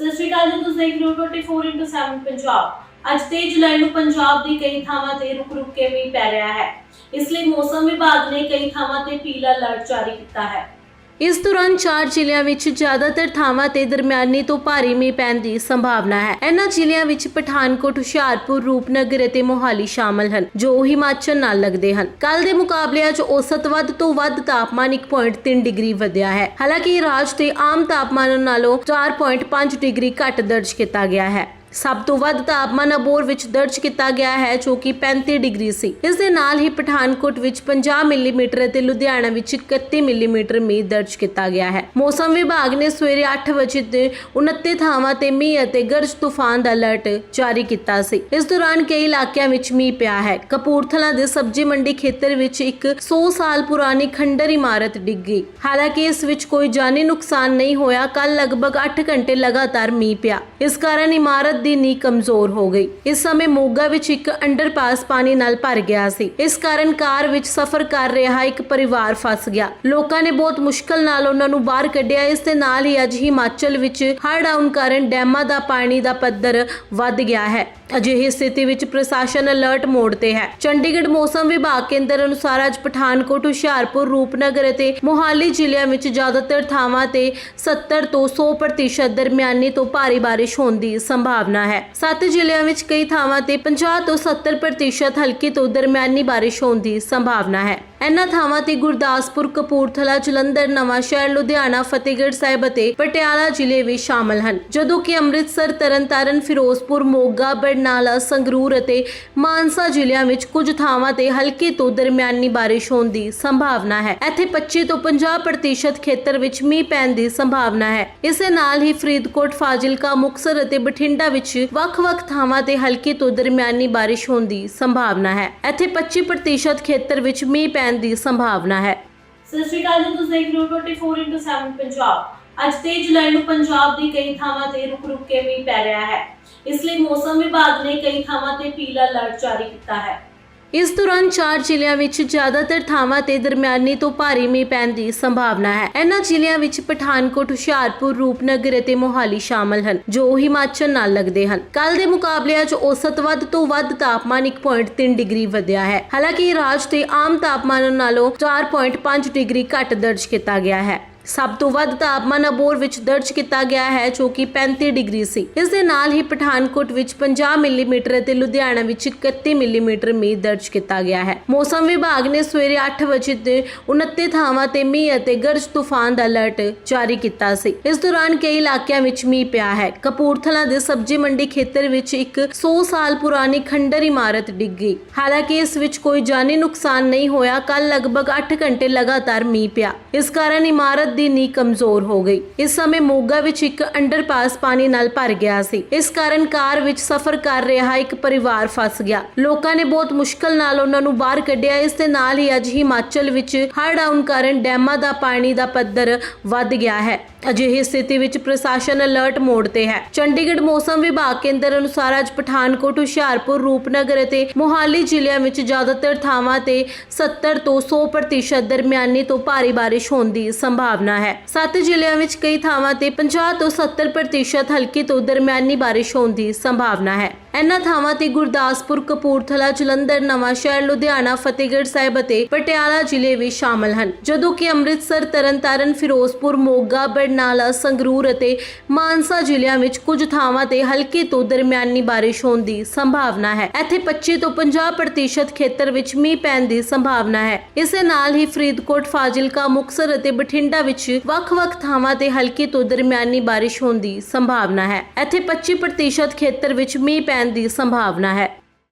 ਸਤਿ ਸ਼੍ਰੀ ਅਕਾਲ ਜੀ, ਤੁਸੀਂ ਦੇਖ ਰਹੇ ਹੋ 24/7 ਪੰਜਾਬ। ਅੱਜ 23 ਜੁਲਾਈ ਨੂੰ ਪੰਜਾਬ ਦੀ ਕਈ ਥਾਵਾਂ ਤੇ ਰੁਕ ਰੁਕ ਕੇ ਮੀਂਹ ਪੈ ਰਿਹਾ ਹੈ। ਇਸ ਲਈ ਮੌਸਮ ਵਿਭਾਗ ਨੇ ਕਈ ਥਾਵਾਂ ਤੇ ਪੀਲਾ ਅਲਰਟ ਜਾਰੀ ਕੀਤਾ ਹੈ। ਇਸ ਦੌਰਾਨ ਚਾਰ ਜ਼ਿਲ੍ਹਿਆਂ ਵਿੱਚ ਜ਼ਿਆਦਾਤਰ ਥਾਵਾਂ ਤੇ ਦਰਮਿਆਨੀ ਤੋਂ ਭਾਰੀ ਮੀਂਹ ਪੈਣ ਦੀ ਸੰਭਾਵਨਾ ਹੈ। ਇਹਨਾਂ ਜ਼ਿਲ੍ਹਿਆਂ ਵਿੱਚ ਪਠਾਨਕੋਟ, ਹੁਸ਼ਿਆਰਪੁਰ, ਰੂਪਨਗਰ ਅਤੇ ਮੋਹਾਲੀ ਸ਼ਾਮਲ ਹਨ, ਜੋ ਹਿਮਾਚਲ ਨਾਲ ਲੱਗਦੇ ਹਨ। ਕੱਲ ਦੇ ਮੁਕਾਬਲੇ ਅੱਜ ਔਸਤ ਵੱਧ ਤੋਂ ਵੱਧ ਤਾਪਮਾਨ 1.3 ਡਿਗਰੀ ਵਧਿਆ ਹੈ। ਹਾਲਾਂਕਿ ਰਾਜ ਦੇ ਆਮ ਤਾਪਮਾਨ ਨਾਲੋਂ 4.5 ਡਿਗਰੀ ਘੱਟ ਦਰਜ ਕੀਤਾ ਗਿਆ ਹੈ। ਸਭ ਤੋਂ ਵੱਧ ਤਾਪਮਾਨ ਅਬੋਰ ਵਿੱਚ ਦਰਜ ਕੀਤਾ ਗਿਆ ਹੈ, ਜੋ ਕਿ 35 ਡਿਗਰੀ ਸੀ। ਇਸ ਦੇ ਨਾਲ ਹੀ ਪਠਾਨਕੋਟ ਵਿੱਚ 50 ਮਿਲੀਮੀਟਰ ਅਤੇ ਲੁਧਿਆਣਾ ਵਿੱਚ 31 ਮਿਲੀਮੀਟਰ ਮੀਂਹ ਦਰਜ ਕੀਤਾ ਗਿਆ ਹੈ। ਮੌਸਮ ਵਿਭਾਗ ਨੇ ਸਵੇਰੇ 8 ਵਜੇ ਤੇ 29 ਥਾਵਾਂ ਤੇ ਮੀਂਹ ਅਤੇ ਗਰਜ ਤੂਫਾਨ ਦਾ ਅਲਰਟ ਜਾਰੀ ਕੀਤਾ ਸੀ। ਇਸ ਦੌਰਾਨ ਕਈ ਇਲਾਕਿਆਂ ਵਿੱਚ ਮੀਂਹ ਪਿਆ ਹੈ। ਕਪੂਰਥਲਾ ਦੇ ਸਬਜ਼ੀ ਮੰਡੀ ਖੇਤਰ ਵਿੱਚ ਇੱਕ 100 ਸਾਲ ਪੁਰਾਣੀ ਖੰਡਰ ਇਮਾਰਤ ਡਿੱਗ। ਗਈ ਹਾਲਾਂਕਿ ਇਸ ਵਿੱਚ ਕੋਈ ਜਾਨੀ ਨੁਕਸਾਨ ਨਹੀਂ ਹੋਇਆ। ਕੱਲ ਲਗਭਗ 8 ਘੰਟੇ ਲਗਾਤਾਰ ਮੀਂਹ ਪਿਆ। ਇਸ ਕਾਰਨ ਇਮਾਰਤ ਦੀ ਨੀਂਹ ਕਮਜ਼ੋਰ ਹੋ ਗਈ। ਇਸ ਸਮੇਂ ਮੋਗਾ ਵਿੱਚ ਇੱਕ ਅੰਡਰਪਾਸ ਪਾਣੀ ਨਾਲ ਭਰ ਗਿਆ ਸੀ। ਇਸ ਕਾਰਨ ਕਾਰ ਵਿੱਚ ਸਫ਼ਰ ਕਰ ਰਿਹਾ ਇੱਕ ਪਰਿਵਾਰ ਫਸ ਗਿਆ। ਲੋਕਾਂ ਨੇ ਬਹੁਤ ਮੁਸ਼ਕਲ ਨਾਲ ਉਹਨਾਂ ਨੂੰ ਬਾਹਰ ਕੱਢਿਆ। ਇਸ ਦੇ ਨਾਲ ਹੀ ਅੱਜ ਹਿਮਾਚਲ ਵਿੱਚ ਹੜ੍ਹ ਆਉਣ ਕਾਰਨ ਡੈਮਾਂ ਦਾ ਪਾਣੀ ਦਾ ਪੱਧਰ ਵੱਧ ਗਿਆ ਹੈ। ਅਜਿਹੀ ਸਥਿਤੀ ਵਿੱਚ ਪ੍ਰਸ਼ਾਸਨ ਅਲਰਟ ਮੋਡ ਤੇ ਹੈ। ਚੰਡੀਗੜ੍ਹ ਮੌਸਮ ਵਿਭਾਗ ਕੇਂਦਰ ਅਨੁਸਾਰ ਅੱਜ ਪਠਾਨਕੋਟ, ਹੁਸ਼ਿਆਰਪੁਰ, ਰੂਪਨਗਰ ਅਤੇ ਮੋਹਾਲੀ ਜ਼ਿਲ੍ਹਿਆਂ ਵਿੱਚ ਜ਼ਿਆਦਾਤਰ ਥਾਵਾਂ ਤੇ 70 ਤੋਂ 100% ਦਰਮਿਆਨੀ ਤੋਂ ਭਾਰੀ ਬਾਰਿਸ਼ ਹੋਣ ਦੀ ਸੰਭਾਵਨਾ ਹੈ। ਸੱਤ ਜ਼ਿਲ੍ਹਿਆਂ ਵਿੱਚ ਕਈ ਥਾਵਾਂ ਤੇ 50 ਤੋਂ 70% ਹਲਕੀ ਤੋਂ ਦਰਮਿਆਨੀ ਬਾਰਿਸ਼ ਹੋਣ ਦੀ ਸੰਭਾਵਨਾ ਹੈ। ਇਹਨਾਂ ਥਾਵਾਂ ਤੇ ਗੁਰਦਾਸਪੁਰ, ਕਪੂਰਥਲਾ, ਜਲੰਧਰ, ਨਵਾਂ ਸ਼ਹਿਰ, ਲੁਧਿਆਣਾ, ਫਤਿਹਗੜ੍ਹ ਸਾਹਿਬ ਅਤੇ ਪਟਿਆਲਾ ਜ਼ਿਲ੍ਹੇ ਵੀ ਸ਼ਾਮਲ ਹਨ। ਜਦੋਂ ਕਿ ਅੰਮ੍ਰਿਤਸਰ, ਤਰਨਤਾਰਨ, ਫਿਰੋਜ਼ਪੁਰ, ਮੋਗਾ, ਬਰਨਾਲਾ, ਸੰਗਰੂਰ ਅਤੇ ਮਾਨਸਾ ਜ਼ਿਲ੍ਹਿਆਂ ਵਿੱਚ ਕੁਝ ਥਾਵਾਂ ਤੇ ਹਲਕੀ ਤੋਂ ਦਰਮਿਆਨੀ ਬਾਰਿਸ਼ ਹੋਣ ਦੀ ਸੰਭਾਵਨਾ ਹੈ। ਇੱਥੇ 25 ਤੋਂ 50% ਖੇਤਰ ਵਿੱਚ ਮੀਂਹ ਪੈਣ ਦੀ ਸੰਭਾਵਨਾ ਹੈ। ਇਸੇ ਨਾਲ ਹੀ ਫਰੀਦਕੋਟ, ਫਾਜ਼ਿਲਕਾ, ਮੁਕਸਰ ਅਤੇ ਬਠਿੰਡਾ ਵਿੱਚ ਵੱਖ-ਵੱਖ ਥਾਵਾਂ ਤੇ ਹਲਕੀ ਤੋਂ ਦਰਮਿਆਨੀ ਬਾਰਿਸ਼ ਹੋਣ ਦੀ ਸੰਭਾਵਨਾ ਹੈ। ਇੱਥੇ 25% ਖੇਤਰ ਵਿੱਚ ਮੀਂਹ ਪੈਣ ਦੀ ਸੰਭਾਵਨਾ ਹੈ। ਸਤਿ ਸ਼੍ਰੀ ਅਕਾਲ ਜੀ, ਤੁਸੀਂ ਦੇਖ ਰਹੇ ਹੋ 24/7 ਪੰਜਾਬ। ਅੱਜ 23 ਜੁਲਾਈ ਨੂੰ ਪੰਜਾਬ ਦੀ ਕਈ ਥਾਵਾਂ ਤੇ ਰੁਕ ਰੁਕ ਕੇ ਮੀਂਹ ਪੈ ਰਿਹਾ ਹੈ। ਇਸ ਲਈ ਮੌਸਮ ਵਿਭਾਗ ਨੇ ਕਈ ਥਾਵਾਂ ਤੇ ਪੀਲਾ ਅਲਰਟ ਜਾਰੀ ਕੀਤਾ ਹੈ। ਇਸ ਦੌਰਾਨ ਚਾਰ ਜ਼ਿਲ੍ਹਿਆਂ ਵਿੱਚ ਜ਼ਿਆਦਾਤਰ ਥਾਵਾਂ ਤੇ ਦਰਮਿਆਨੀ ਤੋਂ ਭਾਰੀ ਮੀਂਹ ਪੈਣ ਦੀ ਸੰਭਾਵਨਾ ਹੈ। ਇਹਨਾਂ ਜ਼ਿਲ੍ਹਿਆਂ ਵਿੱਚ ਪਠਾਨਕੋਟ, ਹੁਸ਼ਿਆਰਪੁਰ, ਰੂਪਨਗਰ ਅਤੇ ਮੋਹਾਲੀ ਸ਼ਾਮਲ ਹਨ, ਜੋ ਹਿਮਾਚਲ ਨਾਲ ਲੱਗਦੇ ਹਨ। ਕੱਲ ਦੇ ਮੁਕਾਬਲੇ ਅੱਜ ਔਸਤ ਵੱਧ ਤੋਂ ਵੱਧ ਤਾਪਮਾਨ 1.3 ਡਿਗਰੀ ਵਧਿਆ ਹੈ। ਹਾਲਾਂਕਿ ਰਾਜ ਦੇ ਆਮ ਤਾਪਮਾਨ ਨਾਲੋਂ 4.5 ਡਿਗਰੀ ਘੱਟ ਦਰਜ ਕੀਤਾ ਗਿਆ ਹੈ। ਸਭ ਤੋਂ ਵੱਧ ਤਾਪਮਾਨ ਅਬੋਰ ਵਿੱਚ ਦਰਜ ਕੀਤਾ ਗਿਆ ਹੈ, ਜੋ ਕਿ 35 ਡਿਗਰੀ ਸੀ। ਇਸ ਦੇ ਨਾਲ ਹੀ ਪਠਾਨਕੋਟ ਵਿੱਚ 50 ਮਿਲੀਮੀਟਰ ਅਤੇ ਲੁਧਿਆਣਾ ਵਿੱਚ 31 ਮਿਲੀਮੀਟਰ ਮੀਂਹ ਦਰਜ ਕੀਤਾ ਗਿਆ ਹੈ। ਮੌਸਮ ਵਿਭਾਗ ਨੇ ਸਵੇਰੇ 8 ਵਜੇ ਤੇ 29 ਥਾਵਾਂ ਤੇ ਮੀਂਹ ਅਤੇ ਗਰਜ ਤੂਫਾਨ ਦਾ ਅਲਰਟ ਜਾਰੀ ਕੀਤਾ ਸੀ। ਇਸ ਦੌਰਾਨ ਕਈ ਇਲਾਕਿਆਂ ਵਿੱਚ ਮੀਂਹ ਪਿਆ ਹੈ। ਕਪੂਰਥਲਾ ਦੇ ਸਬਜ਼ੀ ਮੰਡੀ ਖੇਤਰ ਵਿੱਚ ਇੱਕ 100 ਸਾਲ ਪੁਰਾਣੀ ਖੰਡਰ ਇਮਾਰਤ ਡਿੱਗ। ਗਈ ਹਾਲਾਂਕਿ ਇਸ ਵਿੱਚ ਕੋਈ ਜਾਨੀ ਨੁਕਸਾਨ ਨਹੀਂ ਹੋਇਆ। ਕੱਲ ਲਗਭਗ 8 ਘੰਟੇ ਲਗਾਤਾਰ ਮੀਂਹ ਪਿਆ। ਇਸ ਕਾਰਨ ਇਮਾਰਤ ਦੀ ਨੀਂਹ ਕਮਜ਼ੋਰ ਹੋ ਗਈ। ਇਸ ਸਮੇਂ ਮੋਗਾ ਵਿੱਚ ਇੱਕ ਅੰਡਰਪਾਸ ਪਾਣੀ ਨਾਲ ਭਰ ਗਿਆ ਸੀ। ਇਸ ਕਾਰਨ ਕਾਰ ਵਿੱਚ ਸਫ਼ਰ ਕਰ ਰਿਹਾ ਇੱਕ ਪਰਿਵਾਰ ਫਸ ਗਿਆ। ਲੋਕਾਂ ਨੇ ਬਹੁਤ ਮੁਸ਼ਕਲ ਨਾਲ ਉਹਨਾਂ ਨੂੰ ਬਾਹਰ ਕੱਢਿਆ। ਇਸ ਦੇ ਨਾਲ ਹੀ ਅੱਜ ਹਿਮਾਚਲ ਵਿੱਚ ਹੜ੍ਹ ਆਉਣ ਕਾਰਨ ਡੈਮਾਂ ਦਾ ਪਾਣੀ ਦਾ ਪੱਧਰ ਵੱਧ ਗਿਆ ਹੈ। ਅਜਿਹੀ ਸਥਿਤੀ ਵਿੱਚ ਪ੍ਰਸ਼ਾਸਨ ਅਲਰਟ ਮੋਡ ਤੇ ਹੈ। ਚੰਡੀਗੜ੍ਹ ਮੌਸਮ ਵਿਭਾਗ ਕੇਂਦਰ ਅਨੁਸਾਰ ਅੱਜ ਪਠਾਨਕੋਟ, ਹੁਸ਼ਿਆਰਪੁਰ, ਰੂਪਨਗਰ ਅਤੇ ਮੋਹਾਲੀ ਜ਼ਿਲ੍ਹਿਆਂ ਵਿੱਚ ਜ਼ਿਆਦਾਤਰ ਥਾਵਾਂ ਤੇ 70 ਤੋਂ 100% ਦਰਮਿਆਨੀ ਤੋਂ ਭਾਰੀ ਬਾਰਿਸ਼ ਹੋਣ ਦੀ ਸੰਭਾਵਨਾ ਹੈ। ਸੱਤ ਜ਼ਿਲ੍ਹਿਆਂ ਵਿੱਚ ਕਈ ਥਾਵਾਂ ਤੇ 50 ਤੋਂ 70% ਹਲਕੀ ਤੋਂ ਦਰਮਿਆਨੀ ਬਾਰਿਸ਼ ਹੋਣ ਦੀ ਸੰਭਾਵਨਾ ਹੈ। ਇਹਨਾਂ ਥਾਵਾਂ ਤੇ ਗੁਰਦਾਸਪੁਰ, ਕਪੂਰਥਲਾ, ਜਲੰਧਰ, ਨਵਾਂ ਸ਼ਹਿਰ, ਲੁਧਿਆਣਾ, ਫਤਿਹਗੜ੍ਹ ਸਾਹਿਬ ਅਤੇ ਪਟਿਆਲਾ ਜ਼ਿਲ੍ਹੇ ਵੀ ਸ਼ਾਮਲ ਹਨ। ਜਦੋਂ ਕਿ ਅੰਮ੍ਰਿਤਸਰ, ਤਰਨਤਾਰਨ, ਫਿਰੋਜ਼ਪੁਰ, ਮੋਗਾ, ਬਰਨਾਲਾ, ਸੰਗਰੂਰ ਅਤੇ ਮਾਨਸਾ ਜ਼ਿਲ੍ਹਿਆਂ ਵਿੱਚ ਕੁਝ ਥਾਵਾਂ ਤੇ ਹਲਕੀ ਤੋਂ ਦਰਮਿਆਨੀ ਬਾਰਿਸ਼ ਹੋਣ ਦੀ ਸੰਭਾਵਨਾ ਹੈ। ਇੱਥੇ 25 ਤੋਂ 50% ਖੇਤਰ ਵਿੱਚ ਮੀਂਹ ਪੈਣ ਦੀ ਸੰਭਾਵਨਾ ਹੈ। ਇਸੇ ਨਾਲ ਹੀ ਫਰੀਦਕੋਟ, ਫਾਜ਼ਿਲਕਾ ਮੁਕਸਰ ਅਤੇ ਬਠਿੰਡਾ ਵਿੱਚ ਵੱਖ-ਵੱਖ ਥਾਵਾਂ ਤੇ ਹਲਕੀ ਤੋਂ ਦਰਮਿਆਨੀ ਬਾਰਿਸ਼ ਹੋਣ ਦੀ ਸੰਭਾਵਨਾ ਹੈ। ਇੱਥੇ 25% ਖੇਤਰ ਵਿੱਚ ਮੀਂਹ ਪੈਣ ਦੀ ਸੰਭਾਵਨਾ ਹੈ।